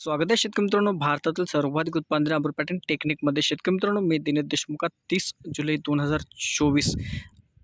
स्वागत आहे शेतकरी मित्रांनो. भारतातील सर्वाधिक उत्पादन अमृत पॅटर्न टेक्निकमध्ये. शेतकरी मित्रांनो मी दिनेश देशमुखात तीस जुलै दोन हजार चोवीस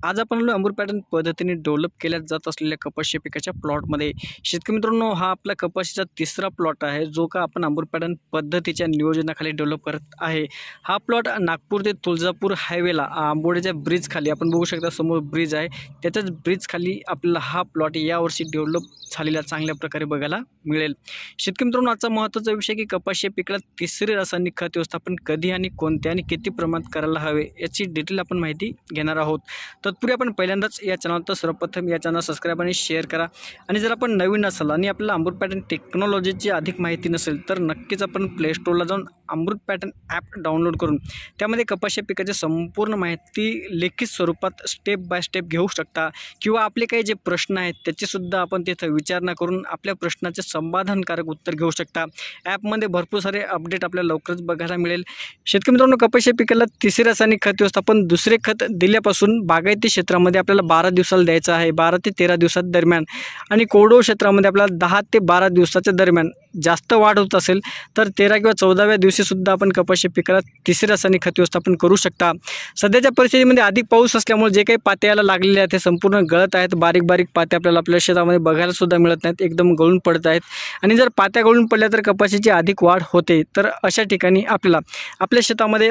आज आपण आलो पॅटर्न पद्धतीने डेव्हलप केल्या जात असलेल्या कपाशी पिकाच्या प्लॉटमध्ये शेतकरी मित्रांनो हा आपला कपाशीचा तिसरा प्लॉट आहे जो का आपण अमृत पॅटर्न पद्धतीच्या नियोजनाखाली डेव्हलप करत आहे. हा प्लॉट नागपूर ते तुळजापूर हायवेला आंबोड्याच्या ब्रिजखाली आपण बघू शकता समोर ब्रिज आहे. त्याच्याच ब्रिजखाली आपल्याला हा प्लॉट यावर्षी डेव्हलप झालेला चांगल्या प्रकारे बघायला मिळेल. शेतकरी मित्रांनो आजचा महत्त्वाचा विषय की कपाशी पिकाला तिसरे रासायनिक खत व्यवस्थापन कधी आणि कोणत्या आणि किती प्रमाणात करायला हवे याची डिटेल आपण माहिती घेणार आहोत. तर तत्पूर्वी आपण पहिल्यांदाच या चॅनल तर सर्वप्रथम या चॅनल सबस्क्राईब आणि शेअर करा. आणि जर आपण नवीन असाल आणि आपल्याला अमृत पॅटर्न टेक्नॉलॉजीची अधिक माहिती नसेल तर नक्कीच आपण प्ले स्टोरला जाऊन अमृत पॅटर्न ॲप डाउनलोड करून त्यामध्ये कपाशी पिकाची संपूर्ण माहिती लिखित स्वरूपात स्टेप बाय स्टेप घेऊ शकता. किंवा आपले काही जे प्रश्न आहेत त्याचेसुद्धा आपण तिथं विचारणा करून आपल्या प्रश्नाचे समाधानकारक उत्तर घेऊ शकता. ॲपमध्ये भरपूर सारे अपडेट आपल्याला लवकरच बघायला मिळेल. शेतकरी मित्रांनो कपाशी पिकाला तिसरे रासायनिक खत व्यवस्थापन दुसरे खत दिल्यापासून बागायती क्षेत्रामध्ये आपल्याला बारा दिवसाला द्यायचं आहे बारा ते तेरा दिवसात दरम्यान. आणि कोरडो क्षेत्रामध्ये आपल्याला दहा ते बारा दिवसाच्या दरम्यान जास्त वाढ होत असेल तर तेरा किंवा चौदाव्या दिवशीसुद्धा आपण कपाशी पिकाला तिसऱ्या रासायनिक खत व्यवस्थापन करू शकता. सध्याच्या परिस्थितीमध्ये अधिक पाऊस असल्यामुळे जे काही पात्याला लागलेले आहेत ते संपूर्ण गळत आहेत. बारीक बारीक पाते आपल्याला आपल्या शेतामध्ये बघायलासुद्धा मिळत नाहीत एकदम गळून पडत आहेत. आणि जर पात्या गळून पडल्या तर कपाशीची अधिक वाढ होते. तर अशा ठिकाणी आपल्याला आपल्या शेतामध्ये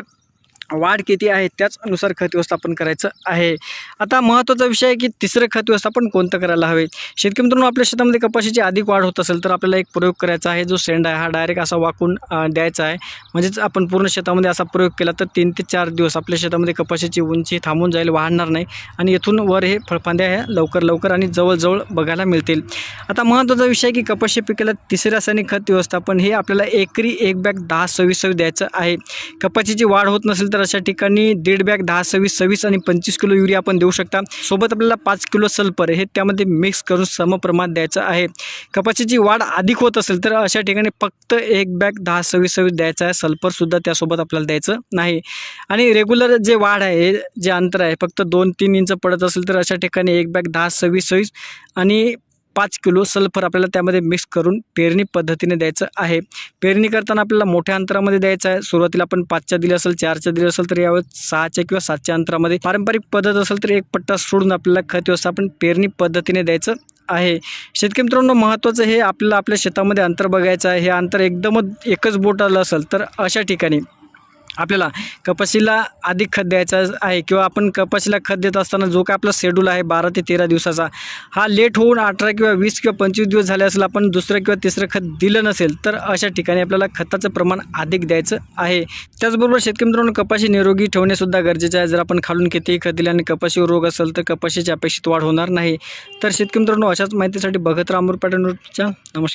वाढ किती आहे त्याचनुसार खत व्यवस्थापन करायचं आहे. आता महत्त्वाचा विषय आहे की तिसरं खत व्यवस्थापन कोणतं करायला हवे? शेतकरी मित्रांनो आपल्या शेतामध्ये कपाशीची अधिक वाढ होत असेल तर आपल्याला एक प्रयोग करायचा आहे जो सेंड आहे हा डायरेक्ट असा वाकून द्यायचा आहे. म्हणजेच आपण पूर्ण शेतामध्ये असा प्रयोग केला तर तीन ते चार दिवस आपल्या शेतामध्ये कपाशीची उंची थांबून जाईल वाढणार नाही आणि येथून वर हे फळफांद्या ह्या लवकर लवकर आणि जवळजवळ बघायला मिळतील. आता महत्त्वाचा विषय आहे की कपाशी पिकाला तिसरे रासायनिक खत व्यवस्थापन हे आपल्याला एकरी एक बॅग दहा सव्वीस सव्वीस द्यायचं आहे. कपाशीची वाढ होत नसेल तर अशा ठिकाणी दीड बॅग दहा सव्वीस सव्वीस आणि पंचवीस किलो युरिया आपण देऊ शकता. सोबत आपल्याला पाच किलो सल्फर हे त्यामध्ये मिक्स करून समप्रमाणात द्यायचं आहे. कपाशीची वाढ अधिक होत असेल तर अशा ठिकाणी फक्त एक बॅग दहा सव्वीस सव्वीस द्यायचा आहे. सल्फरसुद्धा त्यासोबत आपल्याला द्यायचं नाही. आणि रेग्युलर जे वाढ आहे हे जे अंतर आहे फक्त दोन तीन इंच पडत असेल तर अशा ठिकाणी एक बॅग दहा सव्वीस सव्वीस आणि पाच किलो सल्फर आपल्याला त्यामध्ये मिक्स करून पेरणी पद्धतीने द्यायचं आहे. पेरणी करताना आपल्याला मोठ्या अंतरामध्ये द्यायचं आहे. सुरुवातीला आपण पाचच्या दिले असेल चारच्या दिले असेल तर यावेळेस सहाच्या किंवा सातच्या अंतरामध्ये पारंपरिक पद्धत असेल तर एक पट्टा सोडून आपल्याला खत व्यवस्थापन पेरणी पद्धतीने द्यायचं आहे. शेतकरी मित्रांनो महत्त्वाचं हे आपल्याला आपल्या शेतामध्ये अंतर बघायचं आहे. हे अंतर एकदमच एकच बोट आलं असेल तर अशा ठिकाणी आपल्याला कपाशीला अधिक खत द्यायचं आहे किंवा आपण कपाशीला खत देत असताना जो काय आपला शेड्यूल आहे बारा ते तेरा दिवसाचा हा लेट होऊन अठरा किंवा वीस किंवा पंचवीस दिवस झाले असेल आपण दुसरं किंवा तिसरं खत दिलं नसेल तर अशा ठिकाणी आपल्याला खताचं प्रमाण अधिक द्यायचं आहे. त्याचबरोबर शेतकरी मित्रांनो कपाशी निरोगी ठेवणेसुद्धा गरजेचं आहे. जर आपण खालून कितीही खत दिल्याने आणि कपाशीवर रोग असेल तर कपाशीची अपेक्षित वाढ होणार नाही. तर शेतकरी मित्रांनो अशाच माहितीसाठी बघत राहा अमृत पॅटर्नच्या नमस्कार.